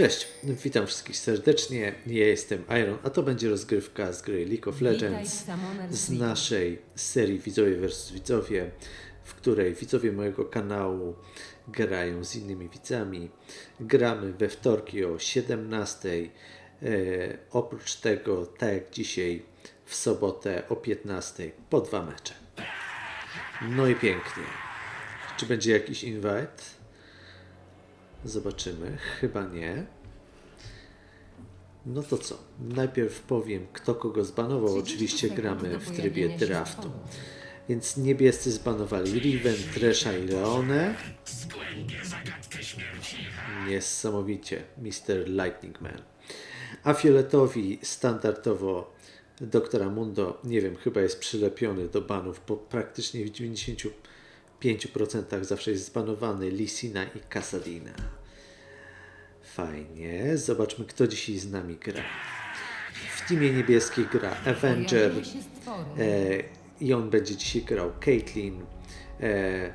Cześć, witam wszystkich serdecznie. Ja jestem Iron, a to będzie rozgrywka z gry League of Legends z naszej serii Widzowie vs Widzowie, w której widzowie mojego kanału grają z innymi widzami. Gramy we wtorki o 17. E, oprócz tego, tak jak dzisiaj, w sobotę o 15 po dwa mecze. No i pięknie. Czy będzie jakiś invite? Zobaczymy. Chyba nie. No to co? Najpierw powiem, kto kogo zbanował. 30 Oczywiście gramy w trybie draftu. Więc niebiescy zbanowali Riven, Tresha i Leone. Niesamowicie, Mr. Lightning Man. A fioletowi standardowo doktora Mundo, nie wiem, chyba jest przylepiony do banów, bo praktycznie w 95% zawsze jest zbanowany Lisina i Casadina. Fajnie, zobaczmy kto dzisiaj z nami gra. W teamie niebieskich gra Avenger, e, i on będzie dzisiaj grał Caitlyn, e,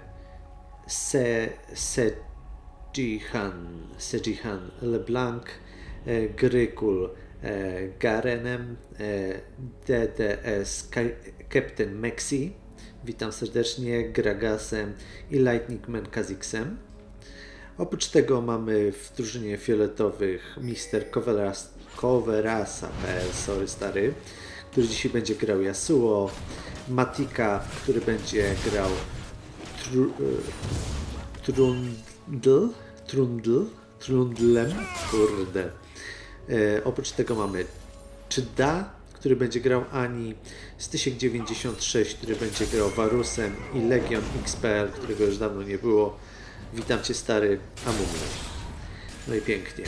Se, Sejihan, Sejihan LeBlanc, e, Grykul e, Garenem, e, DDS Ka- Captain Maxi, witam serdecznie, Gragasem i Lightning Man Kazixem. Oprócz tego mamy w drużynie fioletowych Mister PL, sorry stary, który dzisiaj będzie grał Yasuo, Matika, który będzie grał tru, e, Trundle, Trundle, Trundlem, kurde. E, oprócz tego mamy Czyda, który będzie grał Ani, Stysiek 96, który będzie grał Varusem i Legion XPL, którego już dawno nie było. Witam Cię stary Amumu. No i pięknie.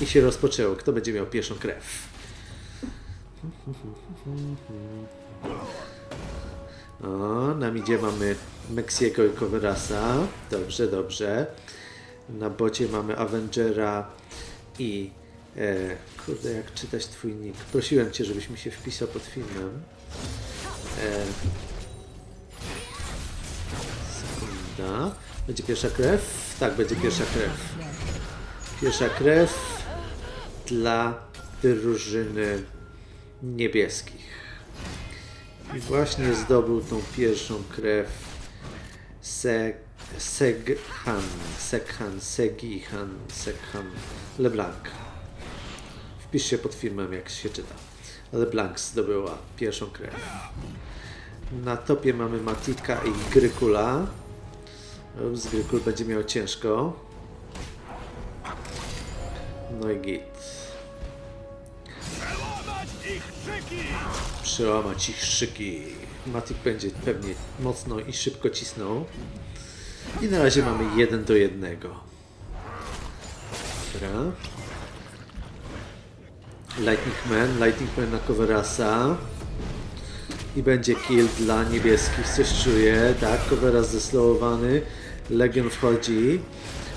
I się rozpoczęło. Kto będzie miał pierwszą krew? O, na midzie mamy Mexiego i Coverasa. Dobrze, dobrze. Na bocie mamy Avengera i... E, kurde, jak czytać Twój nick? Prosiłem Cię, żebyś mi się wpisał pod filmem. E, sekunda. Będzie pierwsza krew? Tak, będzie pierwsza krew. Pierwsza krew dla drużyny niebieskich. I właśnie zdobył tą pierwszą krew Se, Seghan, Seghan, Segihan, Seghan LeBlanc. Wpisz się pod filmem, jak się czyta. LeBlanc zdobyła pierwszą krew. Na topie mamy Matika i Grykula. Ups, Grykul będzie miał ciężko. No i git. Przełamać ich szyki. Matik będzie pewnie mocno i szybko cisnął. I na razie mamy jeden do jednego. Dobra. Lightning Man, Lightning Man na Coverasa. I będzie kill dla niebieskich, coś czuję. Tak, Coveras zeslowowany. Legion wchodzi.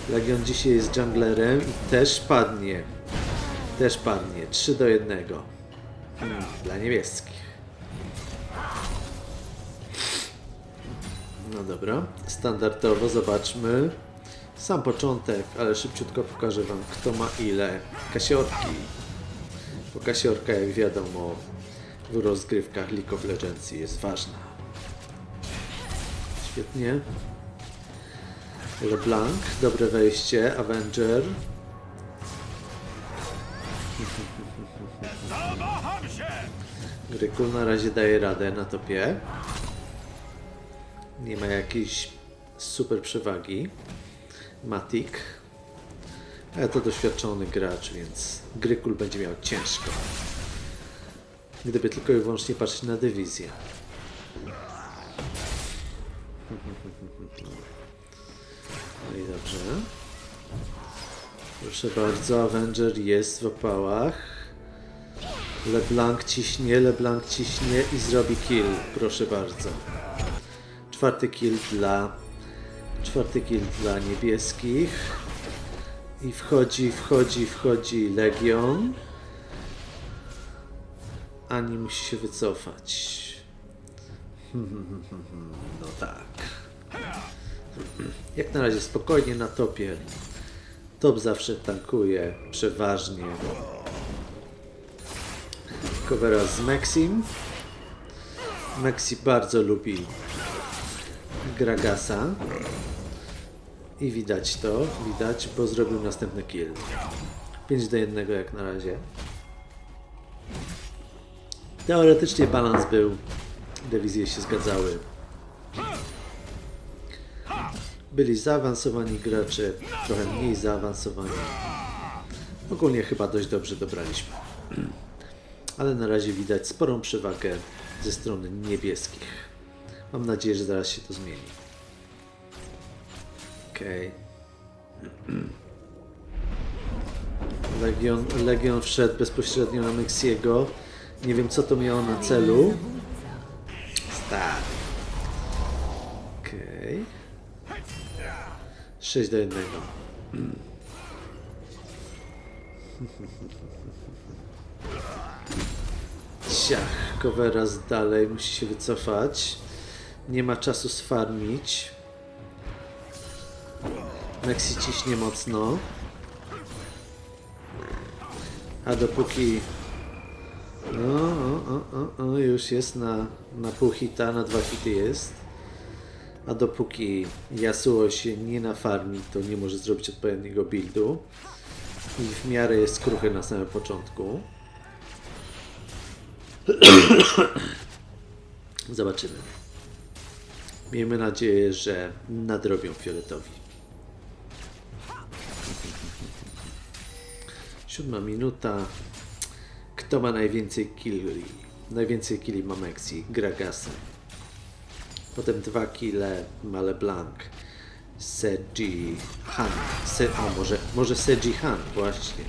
Legion dzisiaj jest junglerem i też padnie. Też padnie. 3 do 1. Hmm, dla niebieskich. No dobra, standardowo zobaczmy. Sam początek, ale szybciutko pokażę Wam, kto ma ile. Kasiorki. Bo kasiorka, jak wiadomo, w rozgrywkach League of Legends jest ważna. Świetnie. LeBlanc, dobre wejście. Avenger. Grykul na razie daje radę na topie. Nie ma jakiejś super przewagi. Matik. Ale to doświadczony gracz, więc Grykul będzie miał ciężko. Gdyby tylko i wyłącznie patrzeć na dywizję. No i dobrze. Proszę bardzo, Avenger jest w opałach. LeBlanc ciśnie, LeBlanc ciśnie i zrobi kill. Proszę bardzo. Czwarty kill dla czwarty kill dla niebieskich. I wchodzi, wchodzi, wchodzi Legion. Ani musi się wycofać. No tak. Jak na razie spokojnie na topie. Top zawsze tankuje przeważnie. Covera z Maxim. Maxi bardzo lubi Gragasa. I widać to, widać, bo zrobił następny kill. 5 do 1 jak na razie. Teoretycznie balans był, te wizje się zgadzały. Byli zaawansowani gracze, trochę mniej zaawansowani. Ogólnie chyba dość dobrze dobraliśmy. Ale na razie widać sporą przewagę ze strony niebieskich. Mam nadzieję, że zaraz się to zmieni. Okej. Legion, Legion wszedł bezpośrednio na Mexiego. Nie wiem, co to miało na celu. Stary. Okej. 6 do 1. Ciach, Coveras dalej musi się wycofać. Nie ma czasu sfarmić. Mexi ciśnie mocno. A dopóki... No, o, o, o, o, już jest na, na pół hita, na dwa hity jest. A dopóki Yasuo się nie nafarmi, to nie może zrobić odpowiedniego buildu. I w miarę jest kruchy na samym początku. Zobaczymy. Miejmy nadzieję, że nadrobią fioletowi. Siódma minuta. Kto ma najwięcej killi? Najwięcej killi ma Mexi. Gragasem. Potem dwa kile ma LeBlanc. Seji Han. Se, o, może, może Seji Han, właśnie.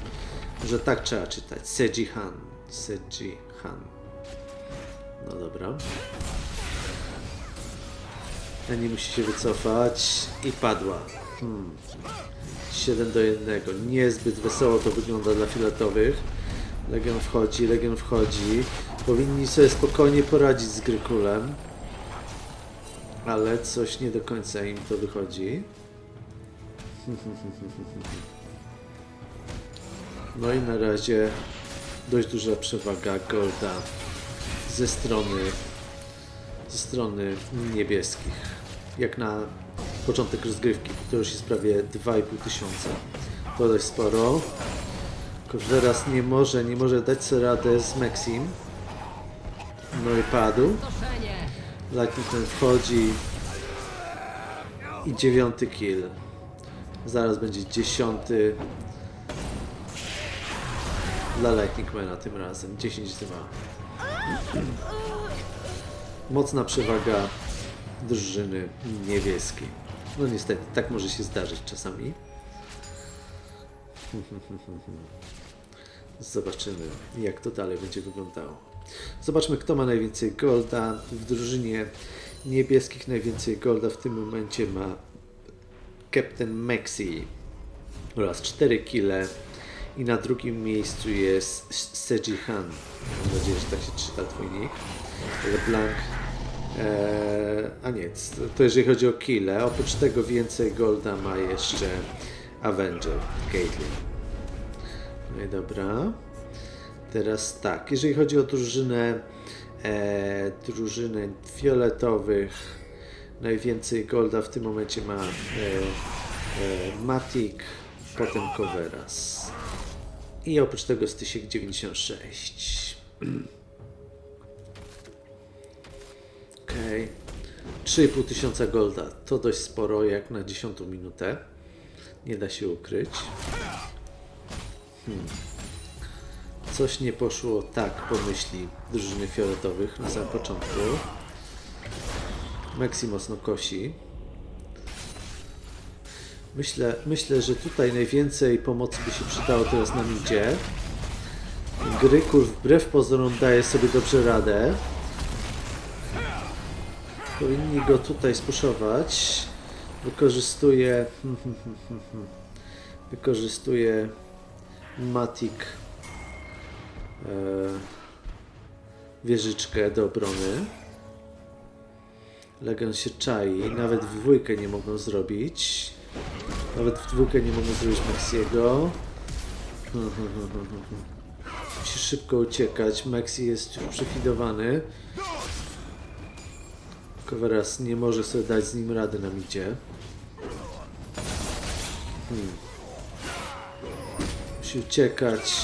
Może tak trzeba czytać. Seji Han. Seji Han. No dobra. Eni musi się wycofać i padła. Hmm. 7 do 1. Niezbyt wesoło to wygląda dla filetowych. Legion wchodzi, Legion wchodzi. Powinni sobie spokojnie poradzić z Grykulem. Ale coś nie do końca im to wychodzi. No i na razie dość duża przewaga Golda ze strony ze strony niebieskich. Jak na początek rozgrywki, to już jest prawie 2,5 tysiąca. To dość sporo. Teraz nie może, nie może dać sobie radę z Maxim. No i padł. Lightning ten wchodzi. I dziewiąty kill. Zaraz będzie dziesiąty. Dla Lightningmana tym razem. 10-2. Mocna przewaga drużyny niebieskiej. No niestety, tak może się zdarzyć czasami. Zobaczymy, jak to dalej będzie wyglądało. Zobaczmy, kto ma najwięcej golda. W drużynie niebieskich najwięcej golda w tym momencie ma Captain Maxi oraz 4 kile. I na drugim miejscu jest Seji Han. Mam nadzieję, że tak się czyta twój nick. LeBlanc. Eee, a nie, to jeżeli chodzi o kile. Oprócz tego więcej golda ma jeszcze Avenger, Caitlyn. No i dobra. Teraz tak, jeżeli chodzi o drużynę, e, drużynę fioletowych, najwięcej golda w tym momencie ma e, e, Matic, potem Coveras. I oprócz tego Stysiek 96. Okej. 3,5 tysiąca golda. To dość sporo jak na 10 minutę. Nie da się ukryć. Hmm. Coś nie poszło tak po myśli drużyny fioletowych na samym początku. Maxi mocno kosi. Myślę, myślę, że tutaj najwięcej pomocy by się przydało teraz na midzie. Grykur wbrew pozorom daje sobie dobrze radę. Powinni go tutaj spuszować. Wykorzystuje... Wykorzystuje Matic e, wieżyczkę do obrony. Legion się czai, nawet w dwójkę nie mogą zrobić. Nawet w dwójkę nie mogę zrobić Maxiego. Musi szybko uciekać. Maxi jest już przefidowany. Koweras nie może sobie dać z nim rady na midzie. Hmm. Musi uciekać.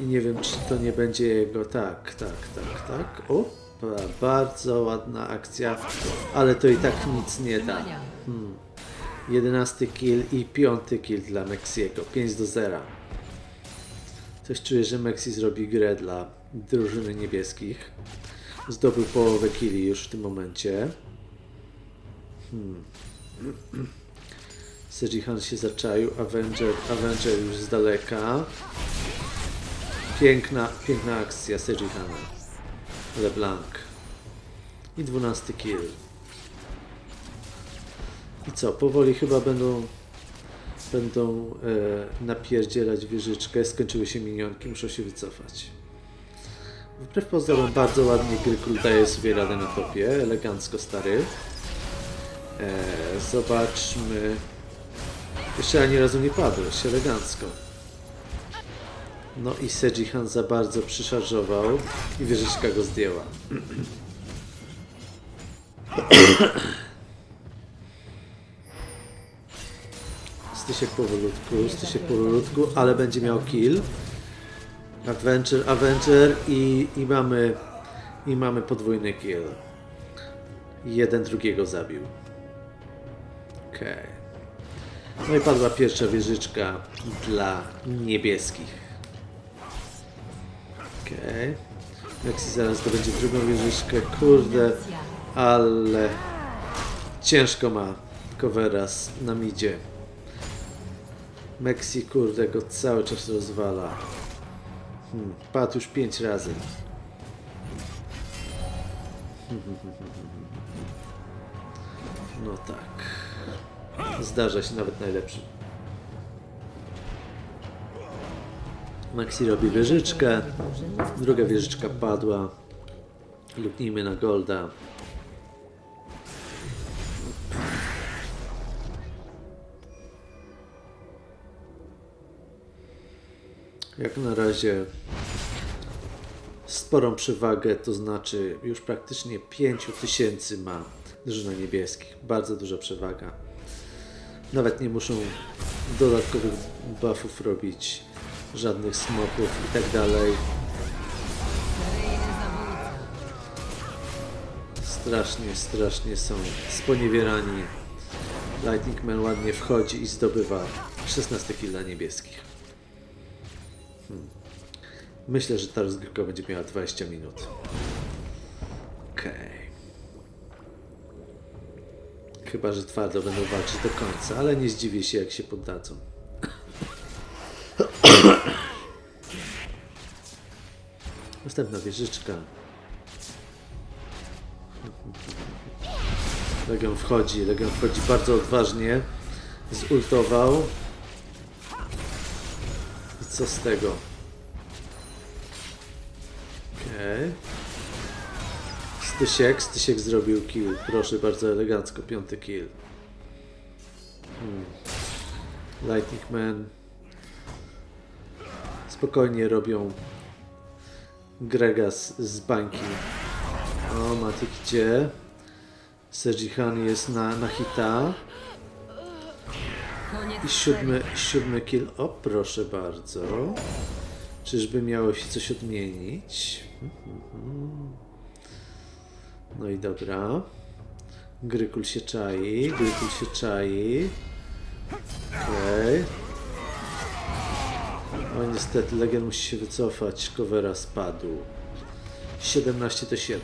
I nie wiem, czy to nie będzie jego. Tak, tak, tak, tak. O, ba- bardzo ładna akcja, ale to i tak nic nie da. Hmm. 11 kill i 5 kill dla Mexiego. 5 do 0. Coś czuję, że Mexi zrobi grę dla drużyny niebieskich. Zdobył połowę killi już w tym momencie. Hmm. Sejihan się zaczaił. Avenger, Avenger już z daleka. Piękna, piękna akcja Sejihana. LeBlanc. I 12 kill. I co? Powoli chyba będą będą e, napierdzielać wieżyczkę. Skończyły się minionki, muszą się wycofać. Wbrew pozorom bardzo ładnie Grykul daje sobie radę na topie. Elegancko stary. E, zobaczmy. Jeszcze ani razu nie padłeś. Elegancko. No i Sejihan za bardzo przyszarżował i wieżyczka go zdjęła. Stysiek powolutku, Stysiek powolutku, ale będzie miał kill. Adventure, Avenger i, i mamy i mamy podwójny kill. Jeden drugiego zabił. Okej. No i padła pierwsza wieżyczka dla niebieskich. Okej. Lexi zaraz to będzie drugą wieżyczkę. Kurde, ale ciężko ma Coveras na midzie. Mexi, kurde, go cały czas rozwala. Hmm, padł już pięć razy. No tak. Zdarza się nawet najlepszym. Maxi robi wieżyczkę. Druga wieżyczka padła. Luknijmy na Golda. Jak na razie sporą przewagę, to znaczy już praktycznie 5000 ma drużyna niebieskich. Bardzo duża przewaga. Nawet nie muszą dodatkowych buffów robić, żadnych smoków i tak dalej. Strasznie, strasznie są sponiewierani. Lightning Man ładnie wchodzi i zdobywa 16 kill niebieskich. Myślę, że ta rozgrywka będzie miała 20 minut. Okej. Chyba, że twardo będą walczyć do końca, ale nie zdziwię się, jak się poddadzą. Następna wieżyczka. Legion wchodzi, Legion wchodzi bardzo odważnie. Zultował. Co z tego? Okej. Stysiek, Stysiek zrobił kill. Proszę, bardzo elegancko, piąty kill. Hmm. Lightning Man. Spokojnie robią Grega z, z bańki. O, Matik idzie. Sejihan jest na, na hita. I siódmy, siódmy kill. O, proszę bardzo. Czyżby miało się coś odmienić? No i dobra. Grykul się czai. Grykul się czai. Okej. O niestety, Legion musi się wycofać. Covera spadł. 17 do 7.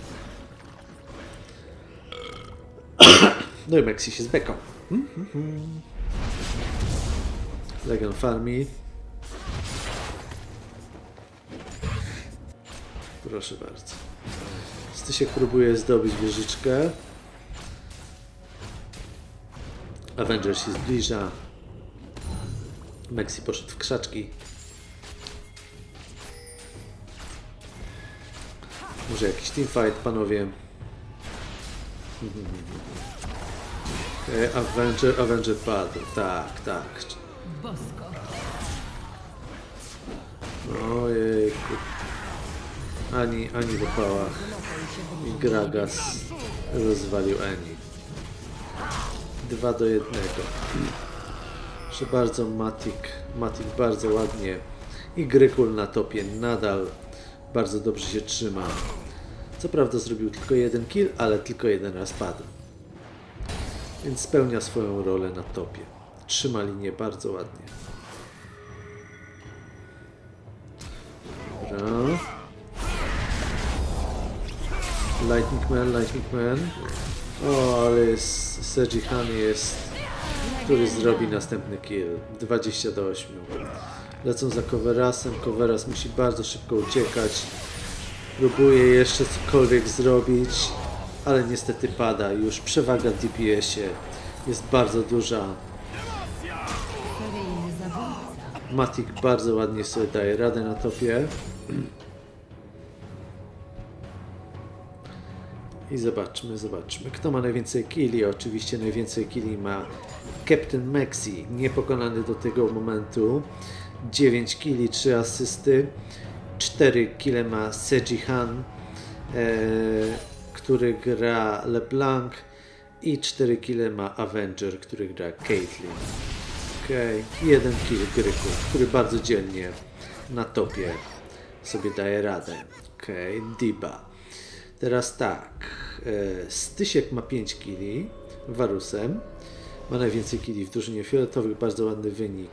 No i Maxi się zbekał. Legion farmi. Proszę bardzo. Stysiek próbuje zdobyć wieżyczkę. Avenger się zbliża. Maxi poszedł w krzaczki. Może jakiś teamfight, panowie. Okej, Avenger, Avenger padł. Tak, tak. Bosko. Ojejku. Ani, ani w opałach. I Gragas rozwalił Eni. Dwa do jednego. Proszę bardzo, Matik. Matik bardzo ładnie. I Grykul na topie nadal bardzo dobrze się trzyma. Co prawda zrobił tylko jeden kill, ale tylko jeden raz padł. Więc spełnia swoją rolę na topie. Trzyma linię bardzo ładnie. Dobra. Lightning Man, Lightning Man. O, ale jest, Sejihan jest, który zrobi następny kill. 20 do 8. Lecą za Coverasem. Coveras musi bardzo szybko uciekać. Próbuje jeszcze cokolwiek zrobić, ale niestety pada. Już przewaga w DPS-ie jest bardzo duża. Matik bardzo ładnie sobie daje radę na topie. I zobaczmy, zobaczmy. Kto ma najwięcej killi? Oczywiście najwięcej killi ma Captain Maxi, niepokonany do tego momentu. 9 killi, 3 asysty. 4 kile ma Seji Han, e, który gra LeBlanc. I 4 kile ma Avenger, który gra Caitlyn. Okej, jeden kill Gryku, który bardzo dzielnie na topie sobie daje radę. Okej, Diba. Teraz tak, e, Stysiek ma 5 kili, Warusem. Ma najwięcej kili w drużynie fioletowych, bardzo ładny wynik.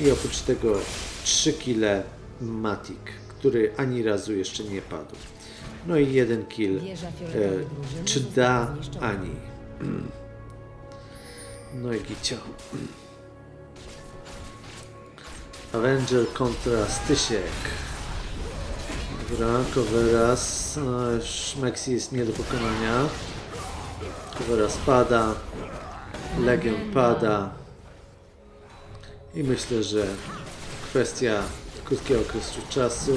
I oprócz tego 3 kile Matik, który ani razu jeszcze nie padł. No i jeden kill e, czy da. Ani. No i gicio. Avenger kontra Stysiek. Dobra, Coveras. No, już Maxi jest nie do pokonania. Coveras pada. Legion pada. I myślę, że kwestia krótkiego okresu czasu.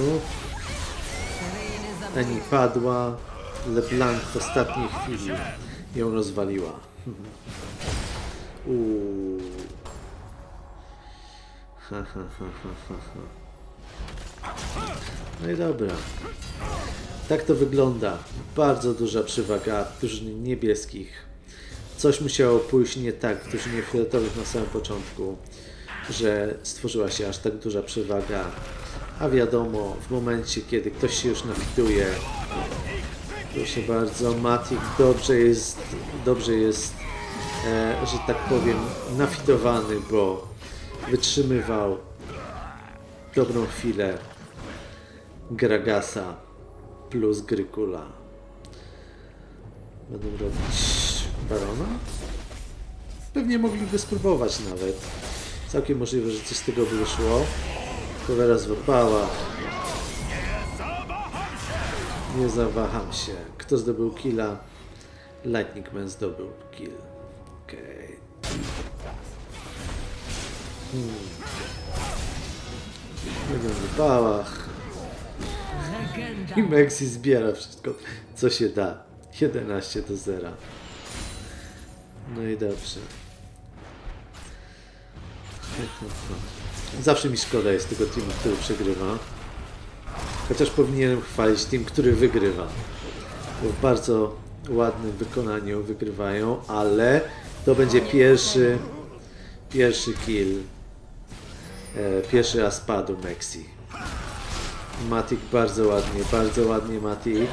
Eni padła. LeBlanc w ostatniej chwili ją rozwaliła. Uuu. No i dobra. Tak to wygląda. Bardzo duża przewaga drużyny niebieskich. Coś musiało pójść nie tak w drużynie fioletowych na samym początku, że stworzyła się aż tak duża przewaga. A wiadomo, w momencie, kiedy ktoś się już nafituje, Proszę bardzo, Matik dobrze jest, dobrze jest, e, że tak powiem, nafidowany, bo wytrzymywał dobrą chwilę Gragasa plus Grykula. Będą robić Barona? Pewnie mogliby spróbować nawet. Całkiem możliwe, że coś z tego wyszło. Powera w opałach. Nie zawaham się. Kto zdobył killa? Lightning Man zdobył kill. Okej. Hmm. Legion w. I Maxi zbiera wszystko, co się da. 11 do 0. No i dobrze. Zawsze mi szkoda jest tego teamu, który przegrywa. Chociaż powinienem chwalić team, który wygrywa. Bo w bardzo ładnym wykonaniu wygrywają, ale to będzie pierwszy pierwszy kill. E, pierwszy raz padł Maxi. Matik bardzo ładnie, bardzo ładnie Matik.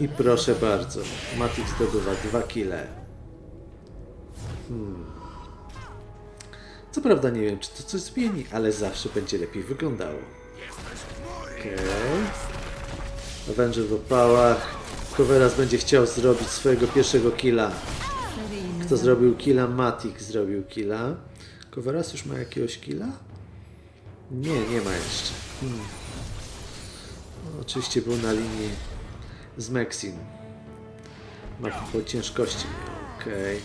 I proszę bardzo, Matik zdobywa dwa kile. Hmm. Co prawda nie wiem, czy to coś zmieni, ale zawsze będzie lepiej wyglądało. Okej. Avenger w opałach. Coveras będzie chciał zrobić swojego pierwszego killa. Kto zrobił killa? Matik zrobił killa. Coveras już ma jakiegoś killa? Nie, nie ma jeszcze. Hmm. No, oczywiście był na linii z Maxim. Ma po ciężkości. Okej.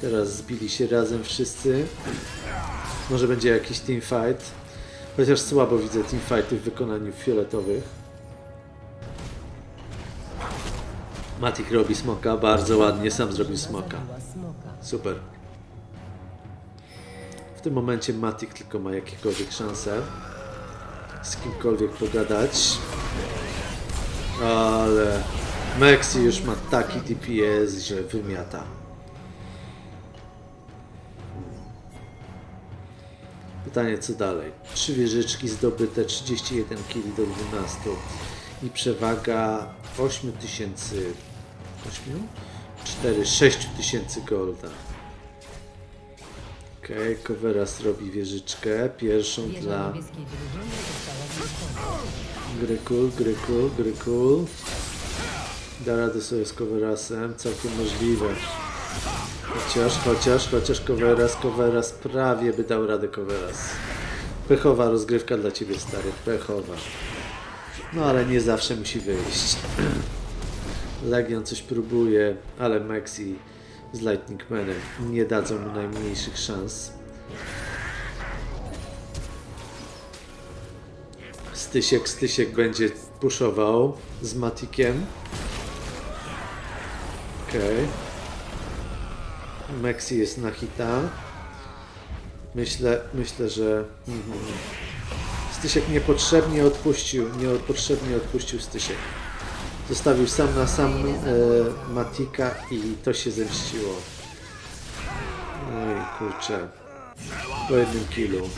Teraz zbili się razem wszyscy. Może będzie jakiś teamfight. Chociaż słabo widzę teamfighty w wykonaniu fioletowych. Matik robi smoka, bardzo ładnie, sam zrobił smoka. Super. Tym momencie Matik tylko ma jakiekolwiek szanse z kimkolwiek pogadać. Ale Mexi już ma taki DPS, że wymiata. Pytanie co dalej? Trzy wieżyczki zdobyte, 31 kg do 12 i przewaga 8000 8? 4, 6 tysięcy golda. Okej, okay, Coveras robi wieżyczkę, pierwszą Wieża dla niebieskiej drużyny została zniszczona. Grykul, Grykul, Grykul. Da radę sobie z Coverasem, całkiem możliwe. Chociaż, chociaż, chociaż Coveras, Coveras prawie by dał radę Coveras. Pechowa rozgrywka dla Ciebie, stary, pechowa. No ale nie zawsze musi wyjść. Legion coś próbuje, ale Maxi z Lightning Manem nie dadzą mu najmniejszych szans. Stysiek, Stysiek będzie puszował z Matikiem. Okej. Maxi jest na hita. Myślę, myślę, że mhm. Stysiek niepotrzebnie odpuścił, niepotrzebnie odpuścił Stysiek. Zostawił sam na sam e, Matika i to się zemściło. Oj kurczę. Po jednym killu.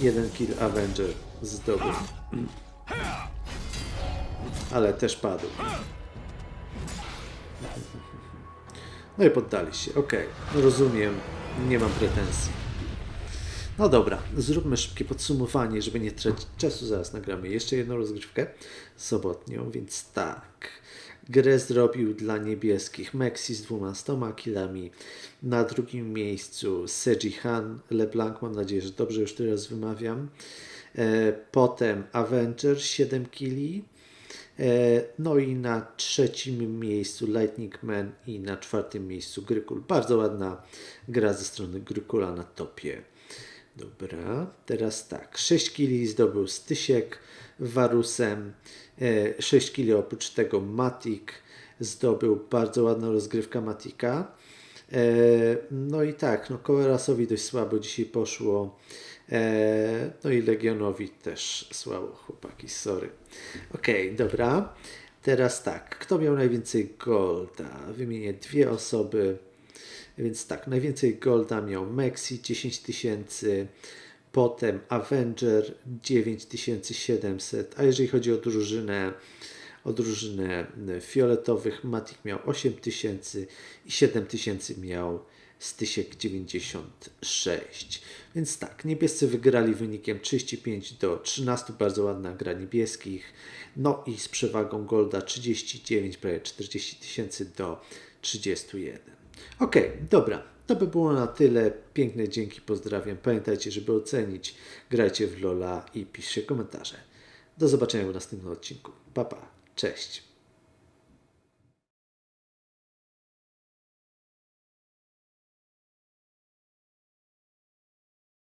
Jeden kill Avenger zdobył. Ale też padł. No i poddali się. Okej, rozumiem. Nie mam pretensji. No dobra, zróbmy szybkie podsumowanie, żeby nie tracić czasu. Zaraz nagramy jeszcze jedną rozgrywkę sobotnią, więc tak. Grę zrobił dla niebieskich Mexi z 12 killami. Na drugim miejscu Seji Han LeBlanc, mam nadzieję, że dobrze już teraz wymawiam. E, potem Avenger 7 killi. E, No i na trzecim miejscu Lightning Man i na czwartym miejscu Grykul. Bardzo ładna gra ze strony Grykula na topie. Dobra, teraz tak. 6 kili zdobył Stysiek Warusem. 6 kili oprócz tego Matik zdobył bardzo ładna rozgrywka Matika. E, No i tak, no Koverasowi dość słabo dzisiaj poszło. E, No i Legionowi też słabo, chłopaki, sorry. Okej, dobra. Teraz tak, kto miał najwięcej golda? Wymienię dwie osoby. Więc tak, najwięcej golda miał Mexi 10 tysięcy, potem Avenger 9700, a jeżeli chodzi o drużynę, o drużynę fioletowych, Matic miał 8 tysięcy i 7 tysięcy miał Stysiek 96. Więc tak, niebiescy wygrali wynikiem 35 do 13, bardzo ładna gra niebieskich. No i z przewagą Golda 39, prawie 40 tysięcy do 31. Okej, dobra. To by było na tyle. Piękne dzięki, pozdrawiam. Pamiętajcie, żeby ocenić, grajcie w Lola i piszcie komentarze. Do zobaczenia w następnym odcinku. Pa, pa. Cześć.